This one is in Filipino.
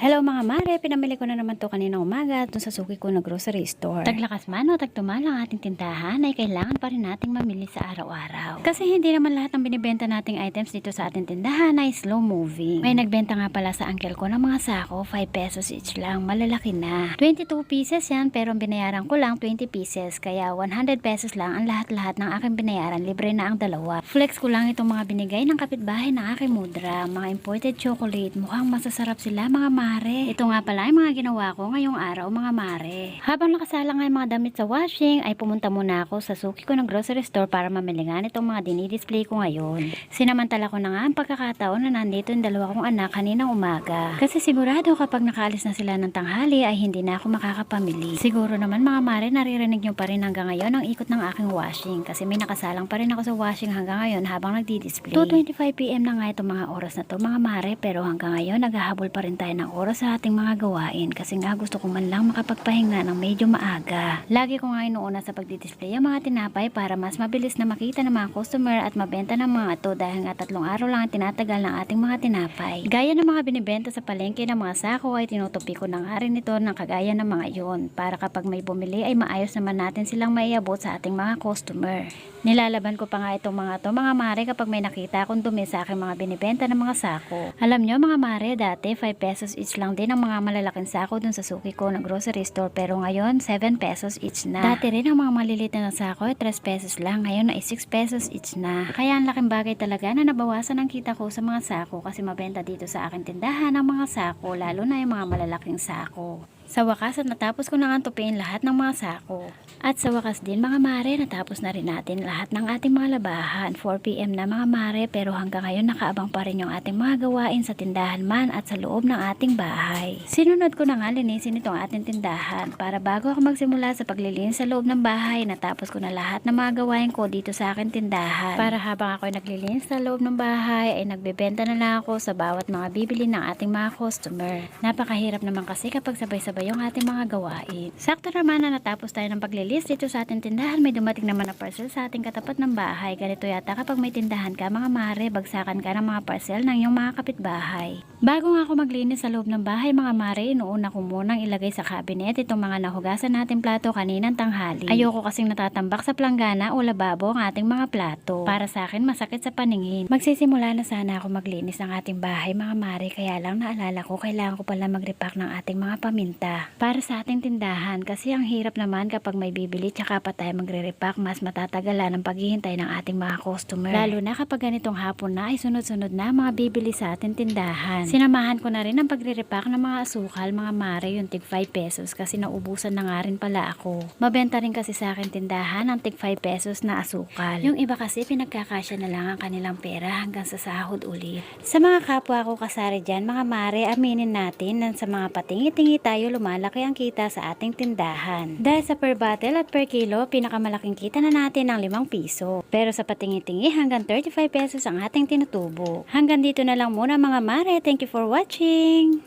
Hello mga mare, pinamili ko na naman to kanina umaga dun sa suki ko na grocery store. Taglakas man o tagtumal ang ating tindahan ay kailangan pa rin nating mamili sa araw-araw. Kasi hindi naman lahat ng binibenta nating items dito sa ating tindahan ay slow moving. May nagbenta nga pala sa uncle ko ng mga sako, 5 pesos each lang, malalaki na. 22 pieces yan pero ang binayaran ko lang 20 pieces kaya 100 pesos lang ang lahat-lahat ng aking binayaran, libre na ang dalawa. Flex ko lang itong mga binigay ng kapitbahay ng aking mudra, mga imported chocolate, mukhang masasarap sila mga mare. Ito nga pala yung mga ginawa ko ngayong araw mga mare. Habang nakasala nga mga damit sa washing, ay pumunta muna ako sa suki ko ng grocery store para mamili nga nitong mga dinidisplay ko ngayon. Sinamantala ko na nga ang pagkakataon na nandito yung dalawa kong anak kaninang umaga. Kasi sigurado kapag nakaalis na sila ng tanghali ay hindi na ako makakapamili. Siguro naman mga mare naririnig nyo pa rin hanggang ngayon ang ikot ng aking washing kasi may nakasalang pa rin ako sa washing hanggang ngayon habang nagdi-display. 2.25pm na nga itong mga oras na to mga mare pero hanggang ngayon naghahabol pa rin tayo ng oras sa ating mga gawain kasi nga gusto ko man lang makapagpahinga ng medyo maaga. Lagi ko nga inuuna sa pagdi-display ang mga tinapay para mas mabilis na makita ng mga customer at mabenta ng mga to dahil nga tatlong araw lang ang tinatagal ng ating mga tinapay. Gaya ng mga binibenta sa palengke ng mga sako ay tinutupi ko na nga rin ito ng kagaya ng mga yon para kapag may bumili ay maayos naman natin silang maiabot sa ating mga customer. Nilalaban ko pa nga itong mga to mga mare kapag may nakita akong dumi sa aking mga binibenta ng mga sako. Alam nyo mga mare dati 5 pesos each lang din ang mga malalaking sako dun sa suki ko ng grocery store pero ngayon 7 pesos each na. Dati rin ang mga maliliit na sako ay 3 pesos lang ngayon ay 6 pesos each na. Kaya ang laking bagay talaga na nabawasan ang kita ko sa mga sako kasi mabenta dito sa aking tindahan ang mga sako lalo na yung mga malalaking sako. Sa wakas at natapos ko na nga tupiin lahat ng mga sako. At sa wakas din mga mare, natapos na rin natin lahat ng ating mga labahan. 4pm na mga mare pero hanggang ngayon nakaabang pa rin yung ating mga gawain sa tindahan man at sa loob ng ating bahay. Sinunod ko na nga linisin itong ating tindahan para bago ako magsimula sa paglilinis sa loob ng bahay, natapos ko na lahat ng mga gawain ko dito sa aking tindahan. Para habang ako ay naglilinis sa loob ng bahay ay nagbebenta na lang ako sa bawat mga bibili ng ating mga customer. Napakahirap naman kasi kapag sabay-sabay yung ating mga gawain. Sakto naman na natapos tayo ng paglilis dito sa ating tindahan, may dumating naman na parcel sa ating katapat ng bahay. Ganito yata kapag may tindahan ka mga mare, bagsakan ka ng mga parcel ng iyong mga kapitbahay. Bago nga ako maglinis sa loob ng bahay mga mare, inuuna ko munang ilagay sa cabinet itong mga nahugasan nating plato kaninang tanghali. Ayoko kasing natatambak sa planggana o lababo ang ating mga plato. Para sa akin masakit sa paningin. Magsisimula na sana ako maglinis ng ating bahay mga mare, kaya lang naalala ko kailangan ko pala mag-repack ng ating mga paminta para sa ating tindahan kasi ang hirap naman kapag may bibili tsaka pa tayo magre-repack mas matatagalan ang paghihintay ng ating mga customer. Lalo na kapag ganitong hapon na ay sunod-sunod na mga bibili sa ating tindahan. Sinamahan ko na rin ang pagre-repack ng mga asukal mga mare yung tig 5 pesos kasi naubusan na nga rin pala ako. Mabenta rin kasi sa akin tindahan ang tig 5 pesos na asukal. Yung iba kasi pinagkakasya na lang ang kanilang pera hanggang sa sahod ulit. Sa mga kapwa ko kasari dyan mga mare aminin natin na sa mga patingi-tingi tayo lumalaki ang kita sa ating tindahan. Dahil sa per bottle at per kilo, pinakamalaking kita na natin ng 5 piso. Pero sa patingi-tingi, hanggang 35 pesos ang ating tinutubo. Hanggang dito na lang muna mga mare. Thank you for watching!